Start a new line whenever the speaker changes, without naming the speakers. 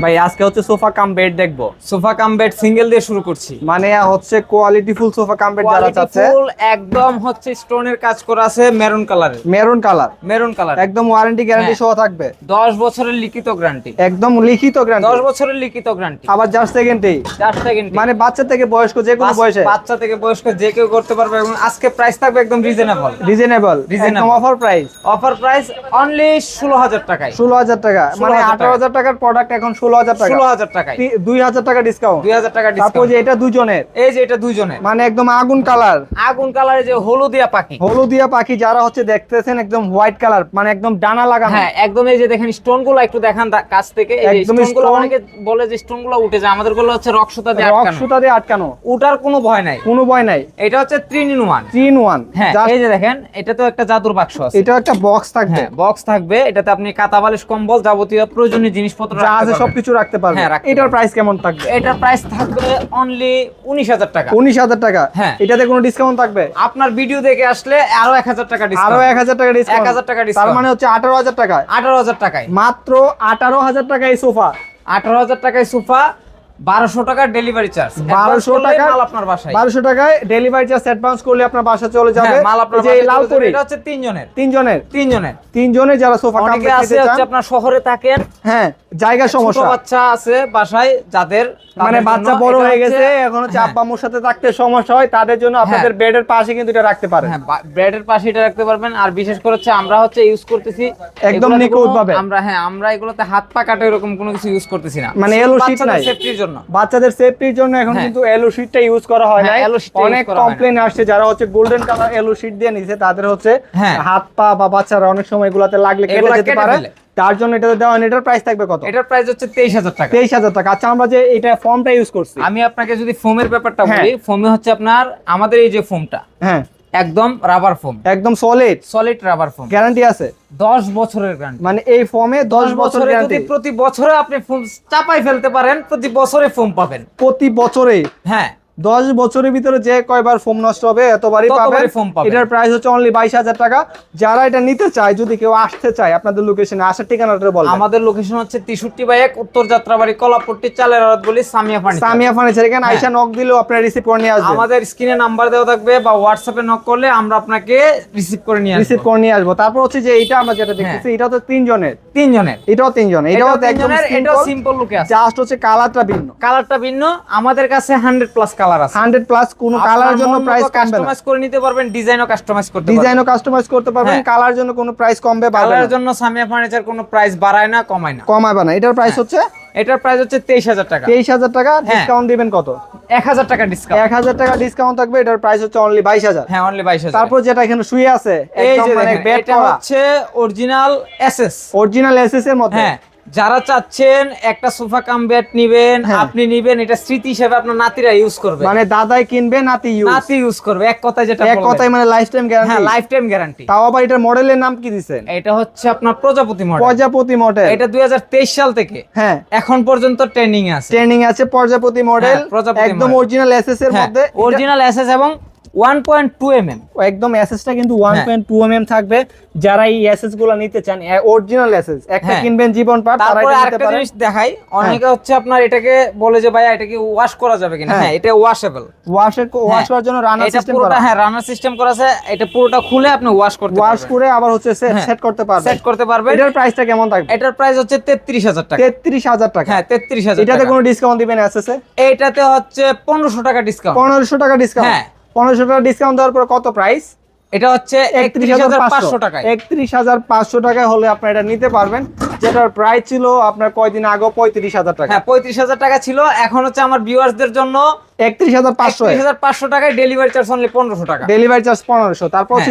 ভাই আজকে হচ্ছে সোফা কাম বেড দেখব।
সোফা কাম বেড সিঙ্গেল দিয়ে শুরু করছি।
মানে হচ্ছে quality full sofa cum bed যারা চাচ্ছে।
একদম হচ্ছে স্টোনের কাজ করা আছে মেরুন কালারের
মেরুন কালার
মেরুন কালার
একদম ওয়ারেন্টি গ্যারান্টি। সহ থাকবে।
দশ বছরের লিখিত গ্যারান্টি
একদম লিখিত
দশ
গ্যারান্টি
বছরের লিখিত গ্যারান্টি
আবার জাস্ট সেকেন্ডেই
চার সেকেন্ড
মানে বাচ্চা থেকে বয়স্ক যে কোনো বয়সে।
বাচ্চা থেকে বয়স্ক যে কেউ করতে পারবে এবং আজকে প্রাইস থাকবে একদম রিজনেবল
রিজনেবল. একদম offer price
offer price only ষোলো হাজার টাকায়।
ষোলো হাজার টাকা। মানে
16,000
আঠারো হাজার টাকার প্রোডাক্ট এখন ষোলো হাজার টাকা।
ষোলো হাজার টাকায়।
দুই হাজার টাকা ডিসকাউন্ট
দুই হাজার টাকা
তারপর যে এটা দুজনের।
এই যে এটা দুইজনের।
মানে একদম আগুন কালার।
আগুন কালারের যে হলুদিয়া পাখি।
হলুদিয়া পাখি যারা হচ্ছে দেখতেছেন একদম হোয়াইট কালার মানে একদম ডানা লাগানো।
হ্যাঁ একদম এই যে দেখেন স্টোনগুলো একটু দেখান কাছ থেকে।
একদম
স্টোন অনেকে বলে যে স্টোনগুলো উঠে যায় আমাদেরগুলো হচ্ছে রক্সতা দিয়ে আটকানো।
দিয়ে
কোনো ভয় নাই।
কোনো ভয় নাই।
এটা হচ্ছে ইন
ইন
হ্যাঁ এই যে দেখেন এটা তো একটা জাদুর বাক্স আছে।
এটা একটা বক্স থাকবে।
হ্যাঁ বক্স থাকবে। এটাতে আপনি কাঁথা বালিশ কম্বল যাবতীয় প্রয়োজনীয় জিনিসপত্র
যা আছে
পারবেন।
সবকিছু রাখতে পারবে।
হ্যাঁ,
এটার প্রাইস কেমন থাকবে?
এটার প্রাইস থাকবে অনলি উনিশ হাজার টাকা।
উনিশ হাজার টাকা?
হ্যাঁ।
এটাতে কোনো ডিসকাউন্ট থাকবে?
আপনার ভিডিও দেখে আসলে আরও এক হাজার টাকা আরও
এক হাজার টাকা এক
হাজার টাকা
তার মানে হচ্ছে আঠারো হাজার টাকা
আঠারো হাজার টাকায়।
মাত্র আঠারো হাজার টাকা এই সোফা
আঠারো হাজার টাকায় সোফা বারোশো টাকার ডেলিভারি চার্জ
বারোশো টাকা
আপনার বাসায়।
বারোশো টাকায় ডেলিভারি চার্জ অ্যাডভান্স করলে আপনার বাসা চলে যাবে।
হ্যাঁ, মাল আপনার
যে লাল
চলে এটা হচ্ছে তিনজনের।
তিনজনের।
তিনজনের।
তিনজনের যারা সোফা
অনেকে আছে হচ্ছে আপনার শহরে থাকেন।
হ্যাঁ জায়গা সমস্যা।
বাচ্চা আছে বাসায় যাদের
মানে বাচ্চা বড় হয়ে গেছে এখন হচ্ছে
হ্যাঁ।
সাথে থাকতে সমস্যা হয় তাদের জন্য আপনাদের বেডের পাশে কিন্তু এটা রাখতে পারেন।
হ্যাঁ ব্রেডের পাশে এটা রাখতে পারবেন আর বিশেষ করে হচ্ছে আমরা হচ্ছে ইউজ করতেছি
একদম নিখুঁত ভাবে।
আমরা হ্যাঁ আমরা এগুলোতে হাত পা কাটা এরকম কোনো কিছু ইউজ করতেছি না।
মানে এলো শীট নাই।
সেফটির জন্য।
বাচ্চাদের সেফটির জন্য এখন
হ্যাঁ।
কিন্তু এলো শিটটা ইউজ করা হয়
হ্যাঁ,
না অনেক কমপ্লেন আসছে যারা হচ্ছে গোল্ডেন কালার এলো শিট দিয়ে নিছে। তাদের হচ্ছে
হ্যাঁ।
হাত পা বা বাচ্চারা অনেক সময় এগুলাতে লাগলে কেটে যেতে পারে। তার জন্য এটা দেওয়া হয়। এটার প্রাইস থাকবে কত?
এটার প্রাইস হচ্ছে তেইশ হাজার টাকা।
তেইশ হাজার টাকা। আচ্ছা আমরা যে এটা ফর্মটা ইউজ করছি।
আমি আপনাকে যদি ফোমের ব্যাপারটা। বলি ফোমে হচ্ছে আপনার আমাদের এই যে ফোমটা
হ্যাঁ।
একদম রাবার ফোম
একদম solid
solid rubber foam
guarantee আছে?
দশ বছরের গ্যারান্টি
মানে এই ফর্মে দশ
বছরের
গ্যারান্টি
প্রতি বছরে আপনি ফোম চাপাই ফেলতে পারেন প্রতি বছরে ফোম পাবেন।
প্রতি বছরে?
হ্যাঁ।
দশ বছরের ভিতরে যে কয়বার ফোম নষ্ট হবে এতবারই পাবেন। এটার প্রাইস হচ্ছে অনলি বাইশ হাজার টাকা। যারা এটা নিতে চায় যদি কেউ আসতে চায় আপনাদের লোকেশনে আসার ঠিকানাটা বলবেন।
আমাদের লোকেশন হচ্ছে তেষট্টি বাই এক উত্তর যাত্রাবাড়ি কলাপট্টি চালের আড়ত বলি সামিয়া ফার্নিচার
সামিয়া ফার্নিচার এখানে আইসা নক দিলেও আপনারা রিসিভ করে নিয়ে আসবেন।
আমাদের স্ক্রিনে নাম্বার দেওয়া থাকবে বা হোয়াটসঅ্যাপে নক করলে আমরা আপনাকে রিসিভ করে নিয়ে
রিসিভ করে নিয়ে আসব। তারপর হচ্ছে যে এটা আমরা যেটা দেখতেছি এটা তো তিনজনের।
তিনজনের।
এটাও তিনজন। এটাও
এটাও
তো একদম
এটাও
সিম্পল
লুকে আছে।
জাস্ট হচ্ছে কালারটা ভিন্ন।
কালারটা ভিন্ন। আমাদের কাছে হান্ড্রেড প্লাস কালার আছে।
হান্ড্রেড প্লাস কোনো কালার জন্য প্রাইস কমবে
কাস্টমাইজ করে নিতে পারবেন ডিজাইনও কাস্টমাইজ করতে পারবেন।
ডিজাইনও কাস্টমাইজ করতে পারবেন
হ্যাঁ।
কালার জন্য কোনো প্রাইস কমবে বাড়বে
কালারের
না।
জন্য সামিয়া ফার্নিচার কোনো প্রাইস বাড়ায় না কমায় না।
কমাবে না। এটার প্রাইস হচ্ছে?
এটার প্রাইস হচ্ছে তেইশ হাজার টাকা।
তেইশ হাজার টাকা
হ্যাঁ।
ডিসকাউন্ট দিবেন কত?
এক হাজার টাকা ডিসকাউন্ট
এক হাজার টাকা ডিসকাউন্ট থাকবে এটার প্রাইস হচ্ছে অনলি বাইশ হাজার।
হ্যাঁ অনলি বাইশ হাজার।
তারপর যেটা এখানে শুয়ে আছে একদম মানে বেড করা।
হচ্ছে অরিজিনাল এসএস
অরিজিনাল এসএস এর মধ্যে?
হ্যাঁ। যারা চাচ্ছেন একটা সোফা কাম বেড নিবেন
হ্যাঁ।
আপনি নিবেন এটা স্মৃতি হিসেবে আপনার নাতিরা ইউজ করবে।
মানে দাদাই কিনবে নাতি ইউজ
নাতি ইউজ করবে এক কথায় যেটা
এক কথাই মানে লাইফ টাইম গ্যারান্টি হ্যাঁ
লাইফ টাইম গ্যারান্টি
তাও আবার এটার মডেলের নাম কি দিছেন?
এটা হচ্ছে আপনার প্রজাপতি মডেল
প্রজাপতি মডেল
এটা দুই হাজার তেইশ সাল থেকে।
হ্যাঁ।
এখন পর্যন্ত ট্রেনিং আছে।
ট্রেনিং আছে প্রজাপতি মডেল
হ্যাঁ,
একদম। অরিজিনাল এসএস এর মধ্যে।
অরিজিনাল এসএস এবং 1.2 এমএম
একদম এসএসটা কিন্তু
হ্যাঁ।
1.2 এমএম থাকবে। যারা এই এসএসগুলো নিতে চান অরিজিনাল এসএস একটা
হ্যাঁ।
কিনবেন জীবন পার তারা
তারপরে আরেকটা জিনিস দেখাই অনেকে হচ্ছে আপনার এটাকে বলে যে ভাই এটা কি ওয়াশ করা যাবে কিনা?
হ্যাঁ।
হ্যাঁ এটা ওয়াশেবল
ওয়াশের ওয়াশ করার জন্য রানার সিস্টেম করা।
হ্যাঁ রানার সিস্টেম করা আছে। এটা পুরোটা খুলে আপনি ওয়াশ করতে
ওয়াশ করে আবার হচ্ছে
হ্যাঁ।
সেট করতে পারবেন।
সেট করতে পারবেন।
এটার প্রাইসটা কেমন থাকবে?
এটার প্রাইস হচ্ছে 33000 টাকা।
33000 টাকা।
হ্যাঁ 33000
এটাতে কোনো ডিসকাউন্ট দিবেন এসএস এ?
এইটাতে হচ্ছে 1500 টাকা ডিসকাউন্ট
1500 টাকা ডিসকাউন্ট
হ্যাঁ।
1500 টাকা ডিসকাউন্ট দেওয়ার পর কত প্রাইস
এটা হচ্ছে 31500 টাকায়।
একত্রিশ হাজার পাঁচশো টাকায় হলে আপনি এটা নিতে পারবেন। যেটার প্রাইস ছিল আপনার কয়দিন আগে পঁয়ত্রিশ হাজার টাকা।
হ্যাঁ 35000 টাকা ছিল। এখন হচ্ছে আমার ভিউয়ার্সদের জন্য
একত্রিশ হাজার পাঁচশো
31500 টাকায় ডেলিভারি চার্জ অনলি পনেরোশো টাকা।
ডেলিভারি চার্জ পনেরোশো। তারপর হচ্ছে